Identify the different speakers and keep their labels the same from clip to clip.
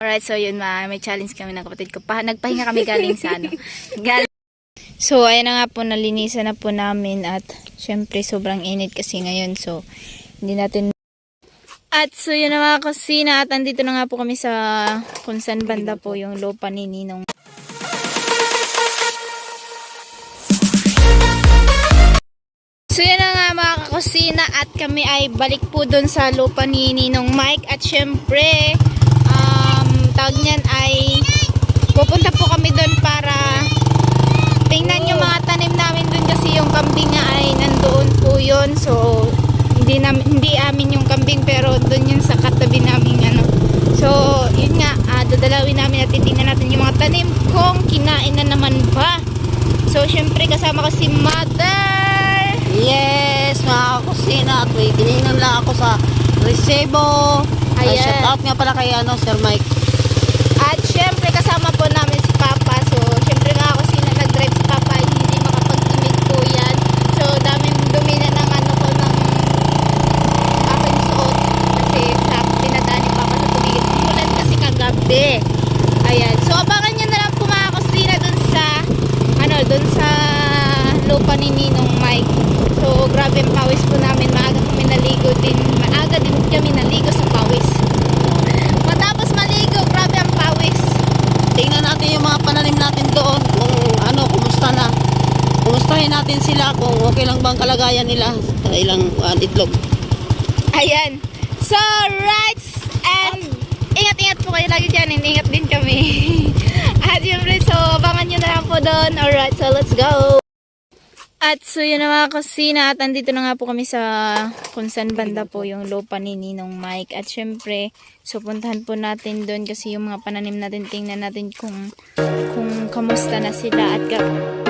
Speaker 1: Alright, so yun, ma, may challenge kami ng kapatid ko. Pa, nagpahinga kami galing sa ano. Galing. So, ayan na nga po, nalinisan na po namin at syempre sobrang init kasi ngayon. So, hindi natin... At so, yun na mga kusina at andito na nga po kami sa kung banda po yung lupa ni Ninong. So yan na nga mga kakusina at kami ay balik po doon sa lupa ni Ninong Mike at syempre tawag niyan ay pupunta po kami doon para tingnan yung mga tanim namin doon kasi yung kambing nga ay nandoon po yun so hindi, nam, hindi amin yung kambing pero doon yun sa katabi namin ano so yun nga ah, dadalawin namin at titingnan natin yung mga tanim kung kinain na naman ba so syempre kasama ko si mother
Speaker 2: Yes, mga kusina. At may tinignan lang ako sa Resebo. Ay, shout out nga pala kay ano, Sir Mike.
Speaker 1: At syempre kasama po namin si Papa. So syempre nga ako sina nag-drive si Papa ay hindi makapagdumig po yan. So daming dumi na ng ano ko ng aking suot. Kasi sa pinadaan ni Papa sa tumigil. Umulan kasi kagabi. Ayan. So abangan nyo na lang po mga kusina dun sa ano dun sa lupa ni Ninong Mike. So grabe ang pawis po namin. Maaga kami naligo din. Maaga din kami naligo sa pawis. Matapos maligo, grabe ang pawis.
Speaker 2: Tingnan natin yung mga pananim natin doon. Kung ano, kumusta na. Natin sila kung okay lang bang kalagayan nila sa ilang uh, itlog.
Speaker 1: Ayan. So, right. And, ingat-ingat po kayo lagi dyan. And ingat din kami. At syempre, so, abangan nyo na lang po doon. Alright, so let's go. At so yun na mga kusina at andito na nga po kami sa kung saan banda po yung lupa ni Ninong Mike. At syempre, so puntahan po natin doon kasi yung mga pananim natin, tingnan natin kung, kung kamusta na sila at ka-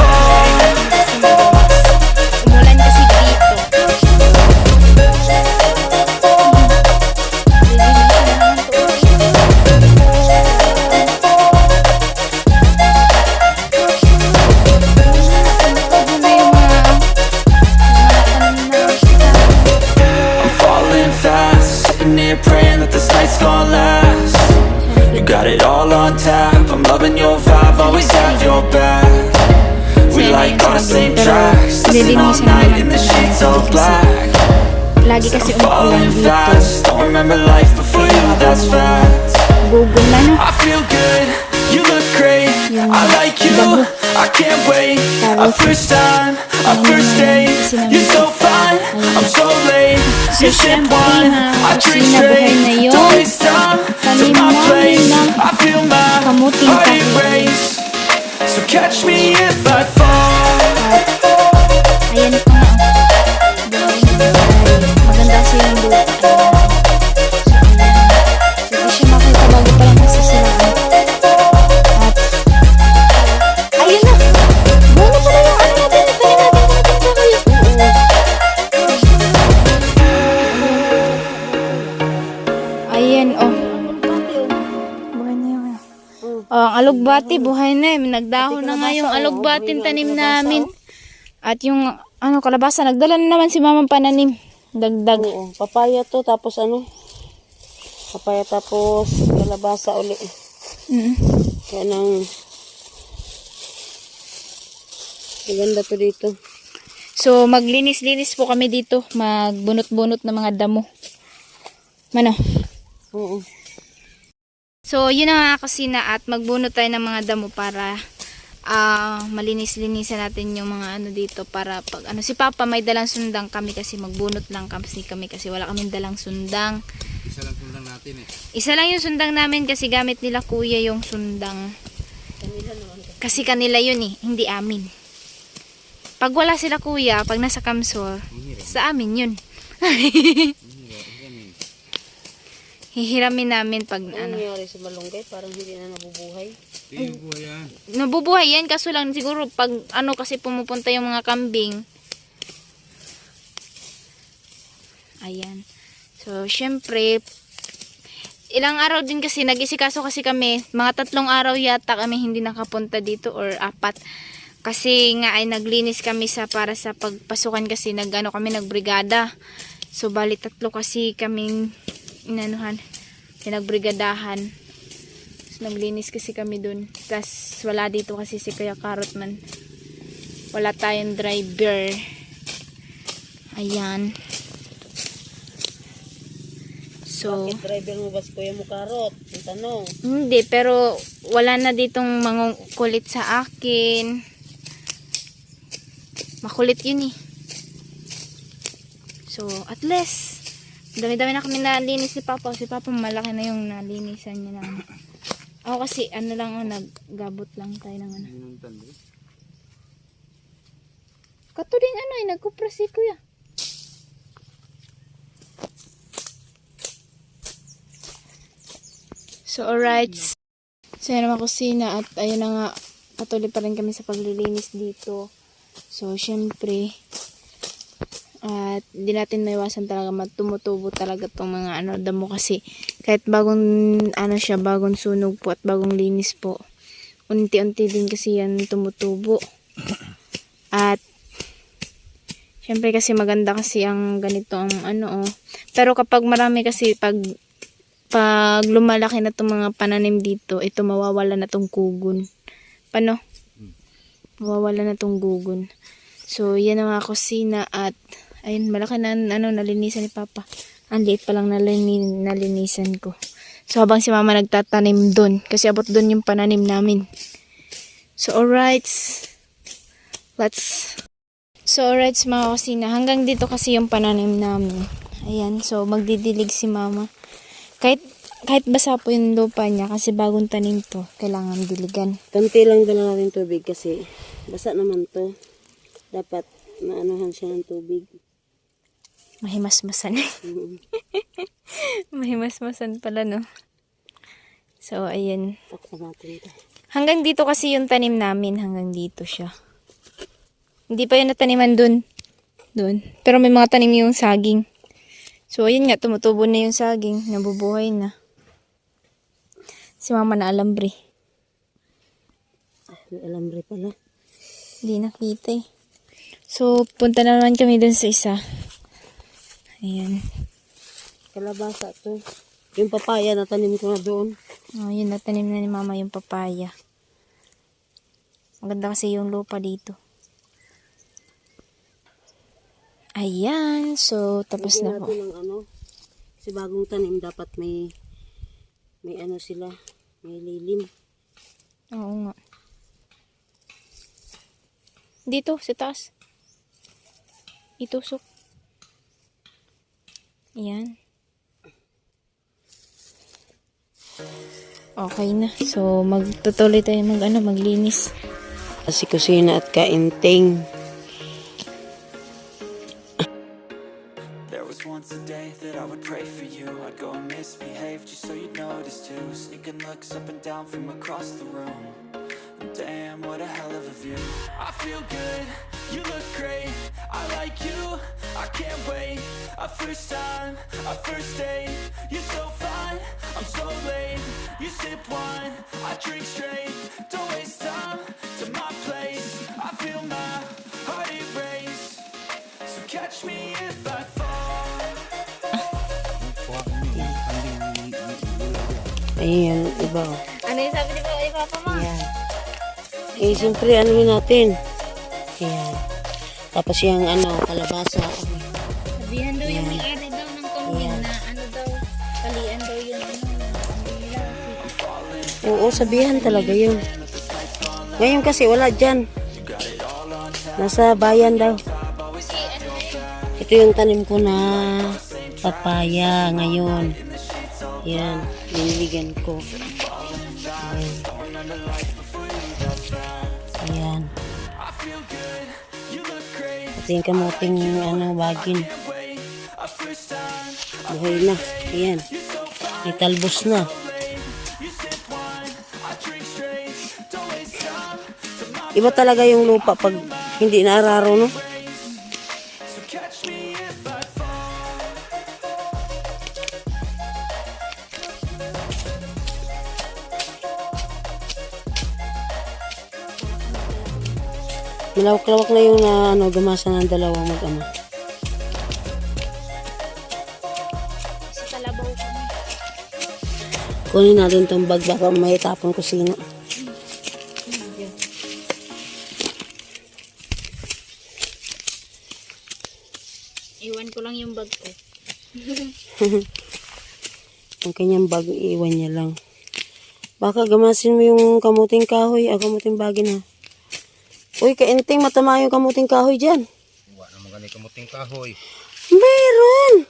Speaker 3: life before you, that's fact.
Speaker 1: Gugol na no.
Speaker 3: I feel good, you look great, I like you, I can't wait. A first time, a first date, you're so fine, I'm so late. You sip wine, I drink straight, don't waste time to my place. I feel my heart erase. So catch me if I fall.
Speaker 1: Ayan ito nga. Maganda kasi yung lupa. Alugbati, buhay na eh. Nagdahon na nga yung alugbatin tanim namin. At yung ano kalabasa, nagdala na naman si mamang pananim. Dagdag.
Speaker 2: Oo, papaya to, tapos ano? Papaya tapos kalabasa uli.
Speaker 1: Mm.
Speaker 2: Kaya nang maganda to dito.
Speaker 1: So, maglinis-linis po kami dito. Magbunot-bunot ng mga damo. Mano?
Speaker 2: Oo.
Speaker 1: So, yun na nga kusina at magbunot tayo ng mga damo para ah malinis-linisan natin yung mga ano dito para pag ano si Papa may dalang sundang kami kasi magbunot lang kami kami kasi wala kaming dalang sundang. Isa lang sundang natin eh. Isa lang yung sundang namin kasi gamit nila kuya yung sundang. Kasi kanila yun eh, hindi amin. Pag wala sila kuya, pag nasa Kamsor, sa amin yun. Hihiramin namin pag
Speaker 2: Ano
Speaker 1: ano.
Speaker 2: nangyari sa malunggay? Parang hindi na nabubuhay.
Speaker 1: Nabubuhay yan, kaso lang siguro pag ano kasi pumupunta yung mga kambing. Ayan. So, syempre, ilang araw din kasi, nag-isikaso kasi kami, mga tatlong araw yata kami hindi nakapunta dito or apat. Kasi nga ay naglinis kami sa para sa pagpasukan kasi nagano kami nagbrigada. So bali tatlo kasi kaming inanuhan, pinagbrigadahan. So, naglinis kasi kami dun. Tapos wala dito kasi si Kuya Carrot man. Wala tayong driver. Ayan. So,
Speaker 2: Bakit driver mo ba si Kuya Mukarot? Ang tanong.
Speaker 1: hindi, pero wala na ditong mangukulit sa akin. Makulit yun eh. So, at least, dami-dami na kami nalinis ni Papa. Si Papa malaki na yung nalinisan niya ano. Ako kasi, ano lang, oh, naggabot lang tayo ng ano. Kato din ano eh, nagkupra si Kuya. So, alright. So, yan naman kusina at ayun na nga, patuloy pa rin kami sa paglilinis dito. So, syempre, at di natin maiwasan talaga matumutubo talaga tong mga ano damo kasi kahit bagong ano siya bagong sunog po at bagong linis po unti-unti din kasi yan tumutubo at syempre kasi maganda kasi ang ganito ang ano oh. pero kapag marami kasi pag pag lumalaki na itong mga pananim dito, ito mawawala na tong kugon. Paano? Mawawala na tong gugon. So, yan ang mga kusina at ayun, malaki na ano, nalinisan ni Papa. Ang liit pa lang nalini, nalinisan ko. So, habang si Mama nagtatanim doon, kasi abot doon yung pananim namin. So, alright. Let's So, alright mga kusina. Hanggang dito kasi yung pananim namin. Ayan. So, magdidilig si mama. Kahit, kahit basa po yung lupa niya kasi bagong tanim to, kailangan diligan.
Speaker 2: Kanti lang dala natin tubig kasi basa naman to. Dapat maanuhan siya ng tubig.
Speaker 1: Mahimasmasan. Mahimasmasan pala, no? So, ayan. Hanggang dito kasi yung tanim namin. Hanggang dito siya. Hindi pa yun nataniman dun. Dun. Pero may mga tanim yung saging. So, ayun nga. Tumutubo na yung saging. Nabubuhay na. Si mama na alambre.
Speaker 2: May alambre pala.
Speaker 1: Hindi nakita eh. So, punta na naman kami dun sa isa. Ayan.
Speaker 2: Kalabasa to. Yung papaya na tanim ko na doon.
Speaker 1: Oh, yun, natanim na ni mama yung papaya. Maganda kasi yung lupa dito. Ayan. So, tapos
Speaker 2: Lagyan
Speaker 1: na po.
Speaker 2: ng ano. Kasi bagong tanim dapat may may ano sila. May lilim.
Speaker 1: Oo nga. Dito, sa taas. Itusok. Ayan. Okay na. So, magtutuloy tayo mag, ano, maglinis.
Speaker 2: Kasi kusina at kainting.
Speaker 3: First date You're so fine, I'm so late You sip wine, I drink straight Don't waste time to my place I feel my heart erase So catch me if I fall
Speaker 2: Ayan, iba.
Speaker 1: Ano yung sabi ni Papa, Papa mo?
Speaker 2: Ayan. Eh, siyempre, ano yun natin? Ayan. Tapos yung ano, kalabasa.
Speaker 1: Sabihan daw yung may-ari daw ng
Speaker 2: Oo, sabihan talaga yun. Ngayon kasi wala dyan. Nasa bayan daw. Ito yung tanim ko na papaya ngayon. Yan, biniligan ko. Ayan. Ayan. Ito yung kamuting ano, bagin. Buhay na. Ayan. May talbos na. Iba talaga yung lupa pag hindi naararo, no? Malawak-lawak na yung na, ano, gamasa ng dalawang mag-ama. Kunin natin tong bag baka may tapon kusina. Ang kanyang bag, iiwan niya lang. Baka gamasin mo yung kamuting kahoy, ah, kamuting bagin ha. Uy, kainting, matama yung kamuting kahoy dyan.
Speaker 4: Wa na magani kamuting kahoy.
Speaker 2: Meron!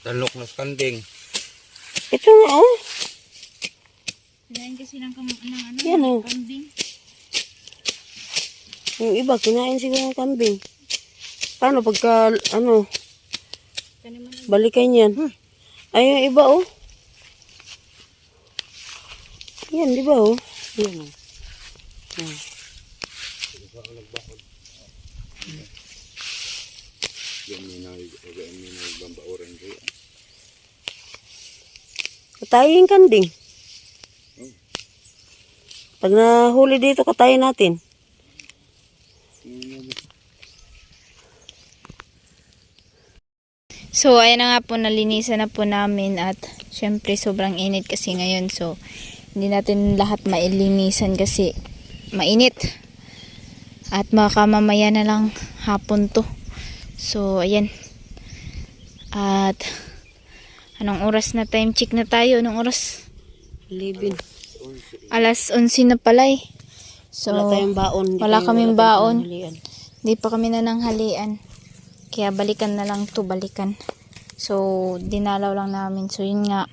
Speaker 4: Talok na skanding.
Speaker 2: Ito nga, oh.
Speaker 1: Kinain kasi ng, kam- ng ano,
Speaker 2: Yan, oh.
Speaker 1: kambing.
Speaker 2: Yung iba, kinain siguro ng kambing. Paano pagka, ano, balikan yan? Ay, yung iba, oh. Yan, di ba, oh? Yan, oh. Yan.
Speaker 4: Yan yan.
Speaker 2: Katayin kanding. Pag nahuli dito, katayin natin.
Speaker 1: So, ayan na nga po, nalinisan na po namin at syempre sobrang init kasi ngayon. So, hindi natin lahat mailinisan kasi mainit. At baka mamaya na lang hapon to. So, ayan. At anong oras na time check na tayo? Anong oras?
Speaker 2: Libin.
Speaker 1: Alas 11 na pala eh. So,
Speaker 2: Wala tayong baon. Hindi
Speaker 1: wala kaming baon.
Speaker 2: panghalian.
Speaker 1: Di pa kami nananghalian. Kaya balikan na lang to balikan. So, dinalaw lang namin. So, yun nga.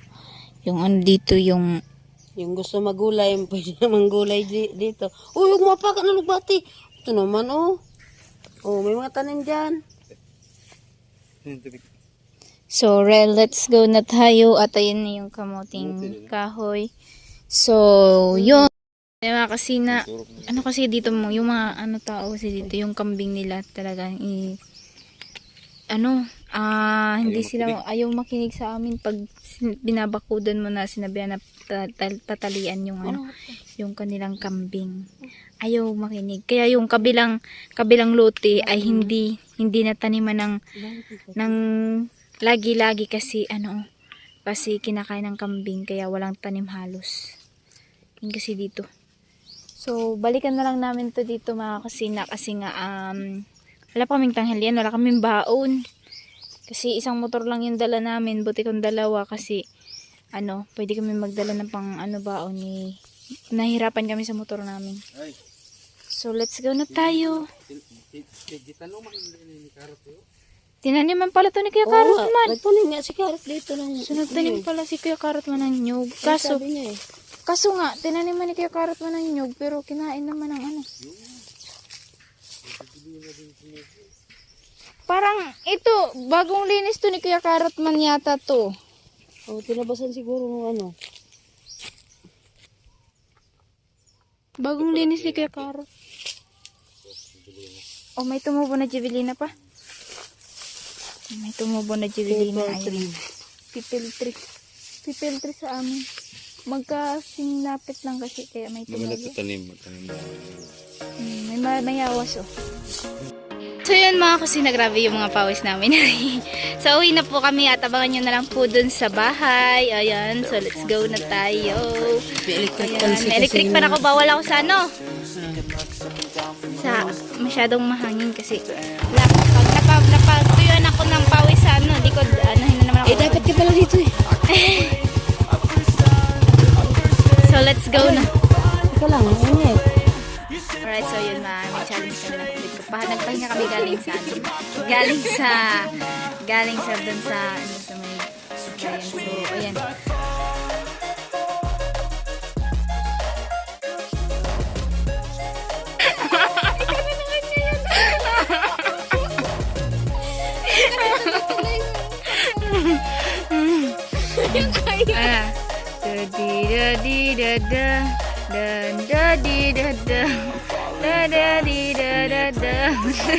Speaker 1: Yung ano dito, yung...
Speaker 2: Yung gusto magulay, pwede naman gulay di- dito. Uy, huwag mapakan na lugbati. Ito naman, oh. Oh, may mga tanim dyan.
Speaker 1: So, re, let's go na tayo. At ayun na yung kamuting kahoy. So, yun. Mga kasi na, ano kasi dito mo, yung mga ano tao kasi dito, yung kambing nila talaga, i, ano, ah, hindi sila, ayaw makinig sa amin pag sin- binabakudan mo na sinabihan na ta- tal- patalian yung ano, yung kanilang kambing. Ayaw makinig. Kaya yung kabilang, kabilang lote ay hindi, hindi na taniman ng, ng lagi-lagi kasi ano, kasi kinakain ng kambing kaya walang tanim halos. Yun kasi dito. So, balikan na lang namin to dito mga kusina kasi nga um, wala pa kaming tanghalian, wala kaming baon. Kasi isang motor lang yung dala namin, buti kung dalawa kasi ano, pwede kami magdala ng pang ano baon ni nahirapan kami sa motor namin.
Speaker 4: Ay,
Speaker 1: So, let's go na tayo. Tinaniman pala to ni Kuya Karot
Speaker 2: nga,
Speaker 1: man.
Speaker 2: Nagtanim nga si Karot dito ng...
Speaker 1: So, nagtanim pala si Kuya Karot man ng nyug. Kaso,
Speaker 2: niya eh.
Speaker 1: Kaso nga, tinaniman ni Kuya Karot man ng nyug, pero kinain naman ng ano. Parang ito, bagong linis to ni Kuya Karot man yata to.
Speaker 2: Oh, tinabasan siguro ng ano.
Speaker 1: Bagong linis ni Kuya Karot. Oh, may tumubo na Jubilina pa. May tumubo na Jubilina. Ayun. Pipil tree. Pipil tree sa amin. Magkasinapit lang kasi kaya may
Speaker 4: Maganda
Speaker 1: tumubo.
Speaker 4: to tanim, tanim.
Speaker 1: Mm, may, ma- may awas oh. So yun mga kusina, grabe yung mga pawis namin. so uwi na po kami at abangan nyo na lang po dun sa bahay. Ayan, so let's go na tayo. Ayan, electric pa na ako, bawal ako sa ano. Sa masyadong mahangin kasi pag napa, napatuyuan ako ng pawis sa ano, di ko, ano, na naman ako.
Speaker 2: Eh, dapat ka pala dito eh.
Speaker 1: So, let's go na.
Speaker 2: Ika lang, init.
Speaker 1: Alright, so yun ma, may challenge kami ng kulit ko. Nagpahinga kami galing sa. Ano? Galing sa, galing sa dun sa, ano sa may, ayan, so, ayan. Ah. Di da di da da. Da da di da da. Da da di da da da.